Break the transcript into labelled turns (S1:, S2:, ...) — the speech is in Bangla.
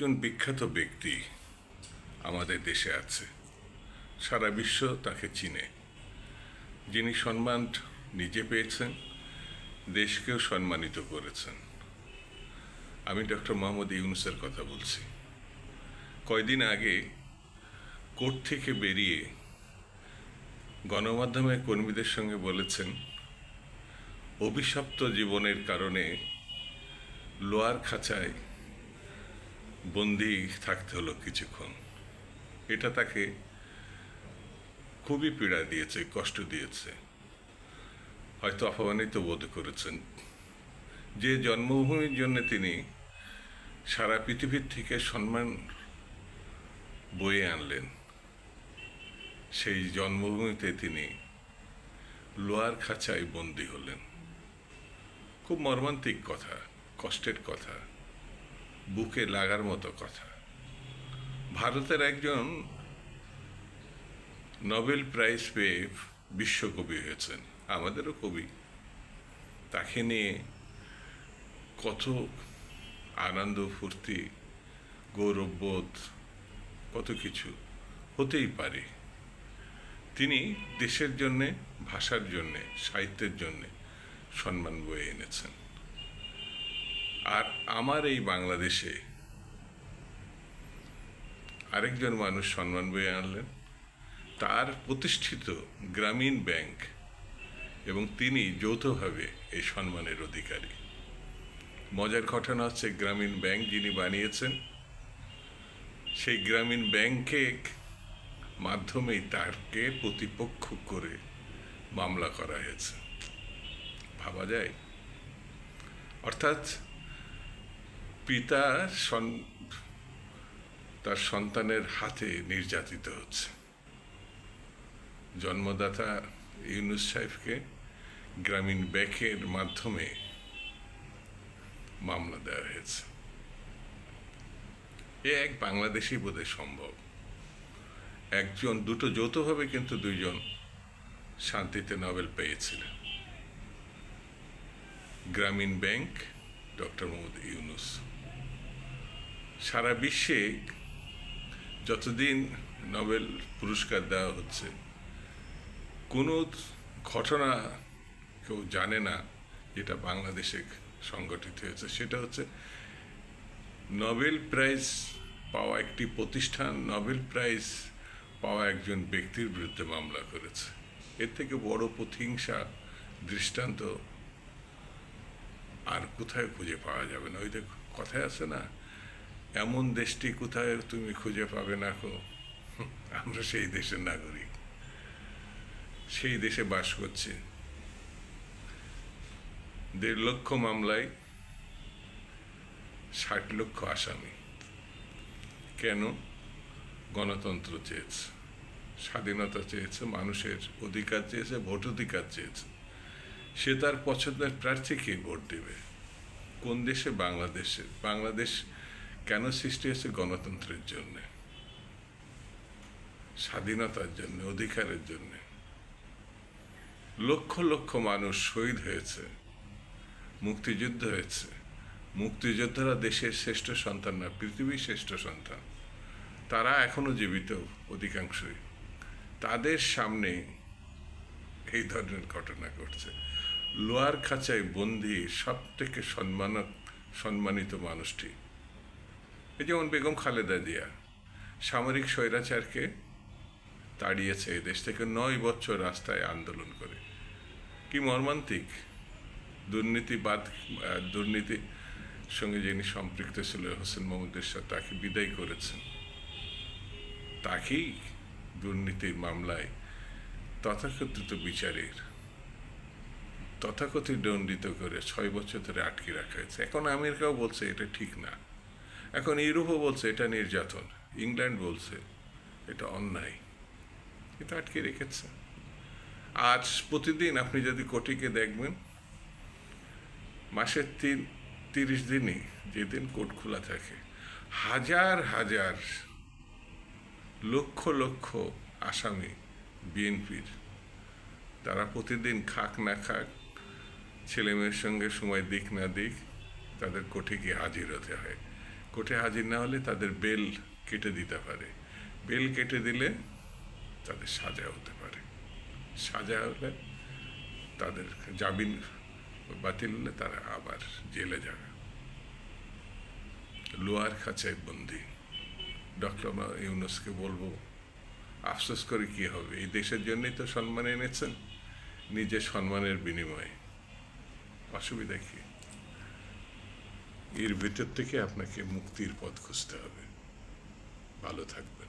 S1: একজন বিখ্যাত ব্যক্তি আমাদের দেশে আছে। সারা বিশ্ব তাকে চিনে। যিনি সম্মান নিজে পেয়েছেন, দেশকেও সম্মানিত করেছেন। আমি ডক্টর মোহাম্মদ ইউনুসের কথা বলছি। কয়দিন আগে কোর্ট থেকে বেরিয়ে গণমাধ্যমের কর্মীদের সঙ্গে বলেছেন, অভিশপ্ত জীবনের কারণে লোয়ার খাঁচায় বন্দি থাকতে হলো কিছুক্ষণ। এটা তাকে খুবই পীড়া দিয়েছে, কষ্ট দিয়েছে। হয়তো অপমানিত বোধ করেছেন। যে জন্মভূমির জন্য তিনি সারা পৃথিবীর থেকে সম্মান বয়ে আনলেন, সেই জন্মভূমিতে তিনি লোয়ার খাঁচায় বন্দী হলেন। খুব মর্মান্তিক কথা, কষ্টের কথা। বুকে লাগার মতো কথা। ভারতের একজন নোবেল প্রাইজ পেয়ে বিশ্বকবি হয়েছেন। আমাদেরও কবি। তাকে নিয়ে কত আনন্দ, ফুর্তি, গৌরববোধ, কত কিছু হতেই পারে। তিনি দেশের জন্যে, ভাষার জন্যে, সাহিত্যের জন্যে সম্মান বয়ে এনেছেন। আর আমার এই বাংলাদেশে আরেকজন মানুষ সম্মান বয়ে আনলেন। তার প্রতিষ্ঠিত গ্রামীণ ব্যাংক এবং তিনি যৌথভাবে এই সম্মানের অধিকারী। মজার ঘটনা হচ্ছে গ্রামীণ ব্যাংক যিনি বানিয়েছেন, সেই গ্রামীণ ব্যাংকে মাধ্যমেই তাকে প্রতিপক্ষ করে মামলা করা হয়েছে। ভাবা যায়? অর্থাৎ পিতা তার সন্তানের হাতে নির্যাতিত হচ্ছে। জন্মদাতা ইউনুস সাহেবকে গ্রামীণ ব্যাংকের মাধ্যমে মামলা দেওয়া হয়েছে। এ এক বাংলাদেশি বোধহয় সম্ভব। একজন, দুটো যৌথভাবে কিন্তু দুইজন শান্তিতে নোবেল পেয়েছিলেন। Grameen bank doctor Muhammad Yunus. সারা বিশ্বে যতদিন নোবেল পুরস্কার দেওয়া হচ্ছে, কোনো ঘটনা কেউ জানে না যেটা বাংলাদেশে সংগঠিত হয়েছে। সেটা হচ্ছে নোবেল প্রাইজ পাওয়া একটি প্রতিষ্ঠান, নোবেল প্রাইজ পাওয়া একজন ব্যক্তির বিরুদ্ধে মামলা করেছে। এর থেকে বড় প্রতিহিংসা দৃষ্টান্ত আর কোথায় খুঁজে পাওয়া যাবে না। ওই কথায় আছে না এমন দেশটি কোথায় তুমি খুঁজে পাবে না কো আমরা সেই দেশের নাগরিক। সেই দেশে বাস করছি। দেড় লক্ষ মামলায় ষাট লক্ষ আসামি। কেন? গণতন্ত্র চেয়েছে। স্বাধীনতা চেয়েছে, মানুষের অধিকার চেয়েছে, ভোট অধিকার চেয়েছে। সে তার পছন্দের প্রার্থীকে ভোট দেবে। কোন দেশে? বাংলাদেশে। বাংলাদেশ কেন সৃষ্টি হয়েছে গণতন্ত্রের জন্য? স্বাধীনতার জন্য, অধিকারের জন্য? লক্ষ লক্ষ মানুষ শহীদ হয়েছে, মুক্তিযুদ্ধ হয়েছে। মুক্তিযোদ্ধারা দেশের শ্রেষ্ঠ সন্তান না, পৃথিবীর শ্রেষ্ঠ সন্তান। তারা এখনও জীবিত অধিকাংশই। তাদের সামনে এই ধরনের ঘটনা ঘটছে। লোয়ার খাঁচায় বন্দি সব থেকে সম্মান সম্মানিত মানুষটি যেমন বেগম খালেদা জিয়া, সামরিক স্বৈরাচারকে তাড়িয়েছে এই দেশ থেকে নয় বছর রাস্তায় আন্দোলন করে। কি মর্মান্তিক? দুর্নীতিবাদ দুর্নীতির সঙ্গে যিনি সম্পৃক্ত ছিল, হোসেন মোহাম্মদের সাথে তাকে বিদায় করেছেন। তাকেই দুর্নীতির মামলায় তথাকথিত বিচারের, তথাকথিত দণ্ডিত করে ছয় বছর ধরে আটকে রাখা হয়েছে। এখন আমেরিকাও বলছে এটা ঠিক না। এখন ইউরোপও বলছে এটা নির্যাতন, ইংল্যান্ড বলছে এটা অন্যায়। এটা আটকে রেখেছে। আজ প্রতিদিন আপনি যদি কোটিকে দেখবেন, মাসের তিন, তিরিশ দিনই যেদিন কোর্ট খোলা থাকে, হাজার হাজার, লক্ষ লক্ষ আসামি, বিএনপির। তারা প্রতিদিন খাক না খাক ছেলে মেয়ের সঙ্গে সময় দিক না দিক, তাদের কোর্টে গিয়ে হাজির হতে হয়। কোর্টে হাজির না হলে তাদের বেল কেটে দিতে পারে। বেল কেটে দিলে তাদের সাজা হতে পারে। সাজা হলে তাদের জামিন বাতিল হলে তারা আবার জেলে যাবে। লোয়ার খাঁচায় বন্দি। ডক্টর ইউনুসকে বলব, আফসোস করে কি হবে? এই দেশের জন্যই তো সম্মান এনেছেন। নিজের সম্মানের বিনিময়ে। অসুবিধা কি? এর ভেতর থেকে আপনাকে মুক্তির পথ খুঁজতে হবে। ভালো থাকবে